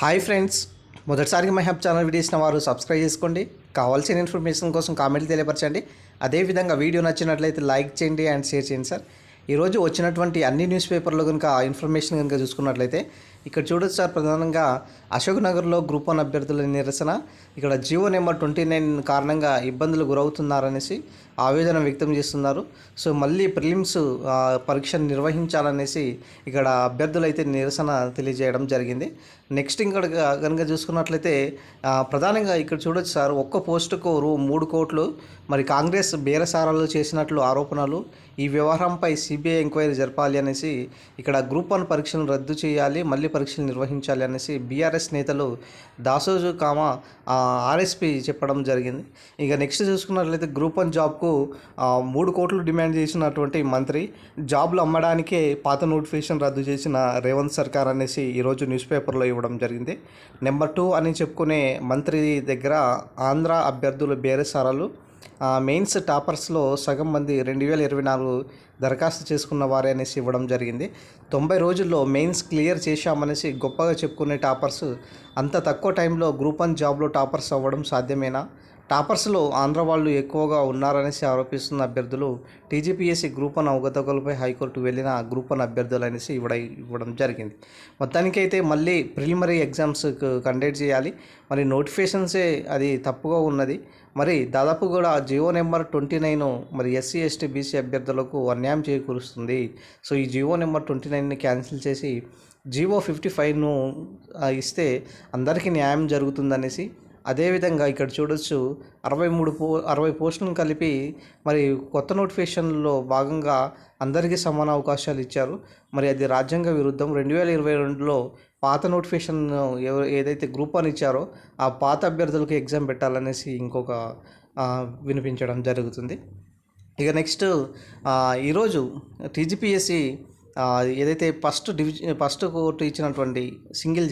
Hi friends. మొదటిసారిగా my hub channel వీడియోసిన వారు సబ్స్క్రైబ్ చేసుకోండి. కావాల్సిన ఇన్ఫర్మేషన్ కోసం కామెంట్లు తెలియపరచండి. అదేవిధంగా వీడియో నచ్చినట్లయితే లైక్ చేయండి అండ్ షేర్ చేయండి సార్. ఈరోజు వచ్చినటువంటి అన్ని న్యూస్ పేపర్లో కనుక ఇన్ఫర్మేషన్ కనుక చూసుకున్నట్లయితే ఇక్కడ చూడొచ్చు సార్ ప్రధానంగా అశోక్ నగర్లో గ్రూప్ వన్ అభ్యర్థుల నిరసన ఇక్కడ జియో నెంబర్ ట్వంటీ నైన్ కారణంగా ఇబ్బందులు గురవుతున్నారనేసి ఆవేదన వ్యక్తం చేస్తున్నారు. సో మళ్ళీ ప్రిలిమ్స్ పరీక్షను పరీక్ష నిర్వహించాలనేసి ఇక్కడ అభ్యర్థులు అయితే నిరసన తెలియజేయడం జరిగింది. నెక్స్ట్ ఇక్కడ కనుక చూసుకున్నట్లయితే ప్రధానంగా ఇక్కడ చూడొచ్చు సార్ ఒక్క పోస్టుకు రూ మూడు కోట్లు. మరి కాంగ్రెస్ బేరసారాలు చేసినట్లు ఆరోపణలు. ఈ వ్యవహారంపై సిబిఐ ఎంక్వైరీ జరపాలి అనేసి ఇక్కడ గ్రూప్ వన్ పరీక్షలను రద్దు చేయాలి మళ్ళీ పరీక్షలు నిర్వహించాలి అనేసి బీఆర్ఎస్ నేతలు దాసోజు కామ ఆర్ఎస్పి చెప్పడం జరిగింది. ఇక నెక్స్ట్ చూసుకున్నట్లయితే గ్రూప్ వన్ జాబ్కు మూడు కోట్లు డిమాండ్ చేసినటువంటి మంత్రి జాబ్లు అమ్మడానికే పాత నోటిఫికేషన్ రద్దు చేసిన రేవంత్ సర్కార్ అనేసి ఈరోజు న్యూస్ పేపర్లో ఇవ్వడం జరిగింది. నెంబర్ టూ అని చెప్పుకునే మంత్రి దగ్గర ఆంధ్ర అభ్యర్థుల బేరసారాలు మెయిన్స్ టాపర్స్లో సగం మంది రెండు వేల ఇరవై నాలుగు దరఖాస్తు చేసుకున్న వారే అనేసి ఇవ్వడం జరిగింది. తొంభై రోజుల్లో మెయిన్స్ క్లియర్ చేశామనేసి గొప్పగా చెప్పుకునే టాపర్స్ అంత తక్కువ టైంలో గ్రూప్ వన్ జాబ్లో టాపర్స్ అవ్వడం సాధ్యమేనా? టాపర్స్లో ఆంధ్ర వాళ్ళు ఎక్కువగా ఉన్నారనేసి ఆరోపిస్తున్న అభ్యర్థులు టీజీపీఎస్సీ గ్రూప్ వన్ అవగతకులపై హైకోర్టు వెళ్ళిన గ్రూప్ వన్ అభ్యర్థులు అనేసి ఇవ్వడ ఇవ్వడం జరిగింది. మొత్తానికైతే మళ్ళీ ప్రిలిమరీ ఎగ్జామ్స్ కండక్ట్ చేయాలి. మరి నోటిఫికేషన్సే అది తప్పుగా ఉన్నది. మరి దాదాపు కూడా జియో నెంబర్ ట్వంటీ నైన్ మరి ఎస్సీ ఎస్టీ బీసీ అభ్యర్థులకు అన్యాయం చేకూరుస్తుంది. సో ఈ జియో నెంబర్ ట్వంటీ నైన్ని క్యాన్సిల్ చేసి జివో ఫిఫ్టీ ఫైవ్ను ఇస్తే అందరికీ న్యాయం జరుగుతుందనేసి అదేవిధంగా ఇక్కడ చూడొచ్చు అరవై మూడు పో అరవై పోస్టులను కలిపి మరి కొత్త నోటిఫికేషన్లో భాగంగా అందరికీ సమాన అవకాశాలు ఇచ్చారు. మరి అది రాజ్యాంగ విరుద్ధం. రెండు వేల ఇరవై రెండులో పాత నోటిఫికేషన్ ఎవరు ఏదైతే గ్రూప్ అని ఇచ్చారో ఆ పాత అభ్యర్థులకు ఎగ్జామ్ పెట్టాలనేసి ఇంకొక వినిపించడం జరుగుతుంది. ఇక నెక్స్ట్ ఈరోజు టీజీపీఎస్సి ఏదైతే ఫస్ట్ డివిజన్ ఫస్ట్ కోర్టు ఇచ్చినటువంటి సింగిల్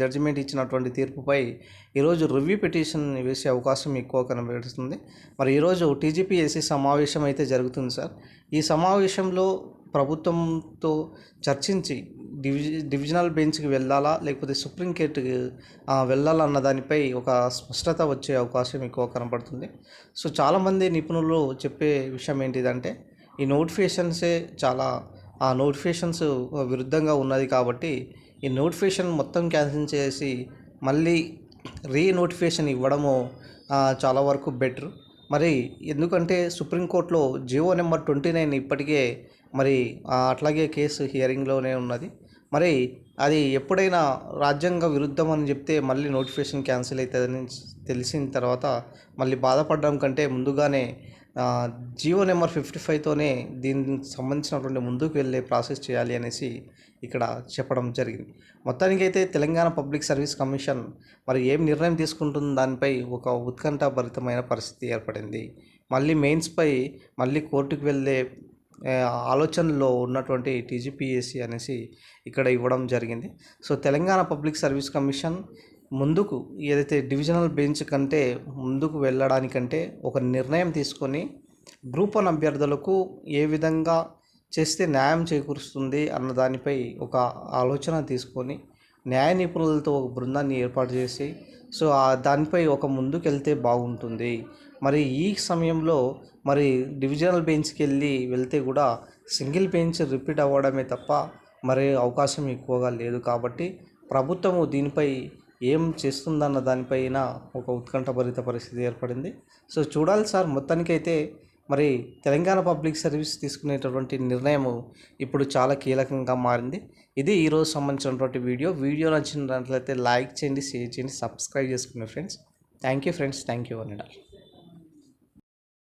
జడ్జిమెంట్ ఇచ్చినటువంటి తీర్పుపై ఈరోజు రివ్యూ పిటిషన్ వేసే అవకాశం ఎక్కువ కనబడుతుంది. మరి ఈరోజు టీజీపీఎస్సీ సమావేశం అయితే జరుగుతుంది సార్. ఈ సమావేశంలో ప్రభుత్వంతో చర్చించి డివిజ డివిజనల్ బెంచ్కి వెళ్ళాలా లేకపోతే సుప్రీం కోర్టుకి వెళ్ళాలా అన్న దానిపై ఒక స్పష్టత వచ్చే అవకాశం ఎక్కువ కనబడుతుంది. సో చాలామంది నిపుణులు చెప్పే విషయం ఏంటిదంటే ఈ నోటిఫికేషన్సే చాలా ఆ నోటిఫికేషన్స్ విరుద్ధంగా ఉన్నది కాబట్టి ఈ నోటిఫికేషన్ మొత్తం క్యాన్సిల్ చేసి మళ్ళీ రీ నోటిఫికేషన్ ఇవ్వడము చాలా వరకు బెటర్. మరి ఎందుకంటే సుప్రీంకోర్టులో జియో నెంబర్ ట్వంటీ నైన్ ఇప్పటికే మరి అట్లాగే కేసు హియరింగ్లోనే ఉన్నది. మరి అది ఎప్పుడైనా రాజ్యాంగ విరుద్ధం అని చెప్తే మళ్ళీ నోటిఫికేషన్ క్యాన్సిల్ అవుతుందని తెలిసిన తర్వాత మళ్ళీ బాధపడడం కంటే ముందుగానే జియో నెంబర్ ఫిఫ్టీ ఫైవ్తోనే దీనికి సంబంధించినటువంటి ముందుకు వెళ్ళే ప్రాసెస్ చేయాలి అనేసి ఇక్కడ చెప్పడం జరిగింది. మొత్తానికైతే తెలంగాణ పబ్లిక్ సర్వీస్ కమిషన్ మరి ఏం నిర్ణయం తీసుకుంటుంది దానిపై ఒక ఉత్కంఠభరితమైన పరిస్థితి ఏర్పడింది. మళ్ళీ మెయిన్స్పై మళ్ళీ కోర్టుకు వెళ్ళే ఆలోచనలో ఉన్నటువంటి టీజీపీఎస్సీ అనేసి ఇక్కడ ఇవ్వడం జరిగింది. So Telangana public service commission ముందుకు ఏదైతే డివిజనల్ బెంచ్ కంటే ముందుకు వెళ్ళడానికంటే ఒక నిర్ణయం తీసుకొని గ్రూప్ వన్ అభ్యర్థులకు ఏ విధంగా చేస్తే న్యాయం చేకూరుస్తుంది అన్న దానిపై ఒక ఆలోచన తీసుకొని న్యాయ నిపుణులతో ఒక బృందాన్ని ఏర్పాటు చేసి సో ఆ దానిపై ఒక ముందుకెళ్తే బాగుంటుంది. మరి ఈ సమయంలో మరి డివిజనల్ బెంచ్కి వెళ్ళి వెళ్తే కూడా సింగిల్ బెంచ్ రిపీట్ అవ్వడమే తప్ప మరి అవకాశం ఎక్కువగా లేదు కాబట్టి ప్రభుత్వము దీనిపై ఏం చేస్తుందన్న దానిపైన ఒక ఉత్కంఠభరిత పరిస్థితి ఏర్పడింది. సో చూడాలి సార్. మొత్తానికైతే మరి తెలంగాణ పబ్లిక్ సర్వీస్ తీసుకునేటటువంటి నిర్ణయం ఇప్పుడు చాలా కీలకంగా మారింది. ఇది ఈరోజు సంబంధించినటువంటి వీడియో. వీడియో నచ్చినట్లయితే లైక్ చేయండి షేర్ చేయండి సబ్స్క్రైబ్ చేసుకునే friends. Thank you friends. Thank you అని